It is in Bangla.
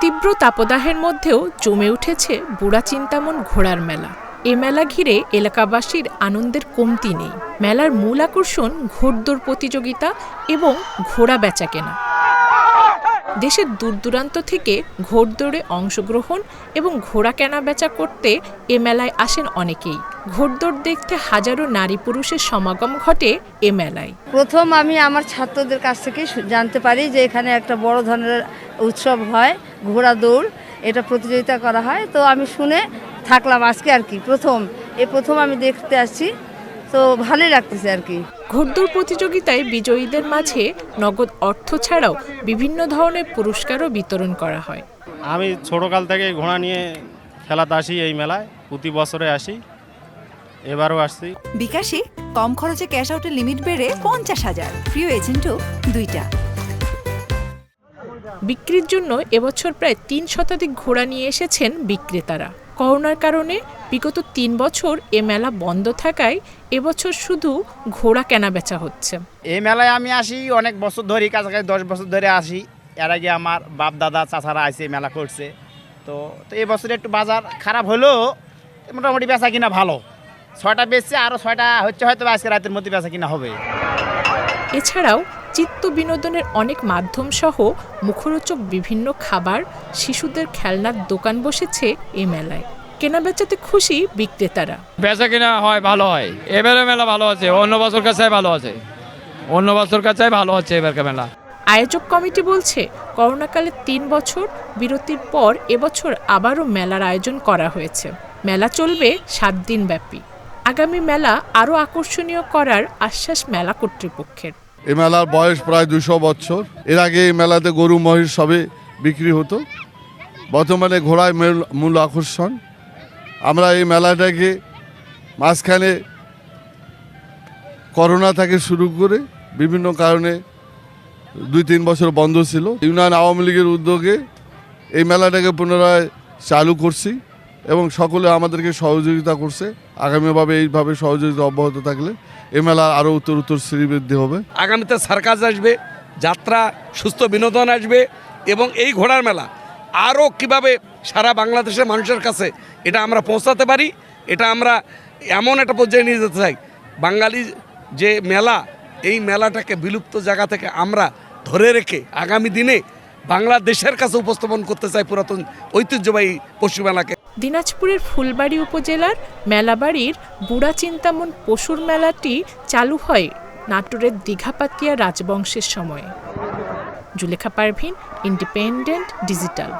তীব্র তাপদাহের মধ্যেও জমে উঠেছে বুড়া চিন্তামন ঘোড়ার মেলা। এ মেলা ঘিরে এলাকাবাসীর আনন্দের কমতি নেই। মেলার মূল আকর্ষণ ঘোড়দৌড় প্রতিযোগিতা এবং ঘোড়া বেচা কেনা দেশের দূর দূরান্ত থেকে ঘোড়দৌড়ে অংশগ্রহণ এবং ঘোড়া কেনা বেচা করতে এ মেলায় আসেন অনেকেই। ঘোড়দৌড় দেখতে হাজারো নারী পুরুষের সমাগম ঘটে এ মেলায়। প্রথম আমি আমার ছাত্রদের কাছ থেকে জানতে পারি যে এখানে একটা বড় ধরনের উৎসব হয়, ঘোড়া দৌড়। এটা প্রতিযোগিতা করা হয়। তো আমি শুনে থাকলাম আজকে আর কি, প্রথম। এ প্রথম আমি দেখতে আসছি। তো ভালোই লাগতেছে আর কি। ঘোড়দৌড় প্রতিযোগিতায় বিজয়ীদের মাঝে নগদ অর্থ ছাড়াও বিভিন্ন ধরনের পুরস্কারও বিতরণ করা হয়। আমি ছোটোকাল থেকে ঘোড়া নিয়ে খেলাতে আসি এই মেলায় প্রতি বছরে আসি এবারও আসছি। বিকাশে কম খরচে ক্যাশ আউটের লিমিট বেড়ে পঞ্চাশ হাজার। প্রিয় এজেন্টও দুইটা। বিক্রির জন্য এবছর প্রায় তিন শতাধিক ঘোড়া নিয়ে এসেছেন বিক্রেতারা। করোনার কারণে বিগত তিন বছর এ মেলা বন্ধ থাকায় এবছর শুধু ঘোড়া কেনাবেচা হচ্ছে। এই মেলায় আমি আসি অনেক বছর ধরে কাছাকাছি দশ বছর ধরে আসি। এর আগে আমার বাপ দাদা চাচারা আসে মেলা করছে। তো তো এই বছর একটু বাজার খারাপ হলেও মোটামুটি বেচা কিনা ভালো। ছয়টা বেচছে আরও ছয়টা হচ্ছে হয়তো আজকে রাতের মধ্যে বেচা কিনা হবে। এছাড়াও চিত্ত বিনোদনের অনেক মাধ্যম সহ মুখরোচক বিভিন্ন খাবার শিশুদের খেলনার দোকান বসেছে এ মেলায়। কেনাবেচাতে খুশি বিক্রেতারা। বেচা কিনা হয় ভালো হয়। এবারে মেলা ভালো আছে অন্য বছর কাছে ভালো আছে। অন্য বছর কাছে ভালো হচ্ছে এবারকার মেলা। আয়োজক কমিটি বলছে করোনাকালে তিন বছর বিরতির পর এবছর আবারও মেলার আয়োজন করা হয়েছে। মেলা চলবে সাত দিন ব্যাপী। আগামী মেলা আরও আকর্ষণীয় করার আশ্বাস মেলা কর্তৃপক্ষের। এই মেলার বয়স প্রায় দুশো বছর। এর আগে এই মেলাতে গরু মহিষ সবে বিক্রি হতো। বর্তমানে ঘোড়ায় মেল- মূল আকর্ষণ। আমরা এই মেলাটাকে মাঝখানে করোনা থেকে শুরু করে বিভিন্ন কারণে দুই তিন বছর বন্ধ ছিল। ইউনিয়ন আওয়ামী লীগের উদ্যোগে এই মেলাটাকে পুনরায় চালু করছি এবং সকলে আমাদেরকে সহযোগিতা করছে। আগামীভাবে এইভাবে সহযোগিতা অব্যাহত থাকলে এই মেলা আরও উত্তর উত্তর শ্রীবৃদ্ধি হবে। আগামীতে সার্কাস আসবে, যাত্রা, সুস্থ বিনোদন আসবে এবং এই ঘোড়ার মেলা আরও কীভাবে সারা বাংলাদেশের মানুষের কাছে এটা আমরা পৌঁছাতে পারি, এটা আমরা এমন একটা পর্যায়ে নিয়ে যেতে চাই। বাঙালি যে মেলা, এই মেলাটাকে বিলুপ্ত জায়গা থেকে আমরা ধরে রেখে আগামী দিনে বাংলাদেশের কাছে উপস্থাপন করতে চাই পুরাতন ঐতিহ্যবাহী পশু মেলাকে। দিনাজপুরের ফুলবাড়ি উপজেলার মেলাবাড়ির বুড়া চিন্তামন পশুর মেলাটি চালু হয় নাটোরের দীঘাপাতিয়া রাজবংশের সময়ে। Zulekha Parvin independent digital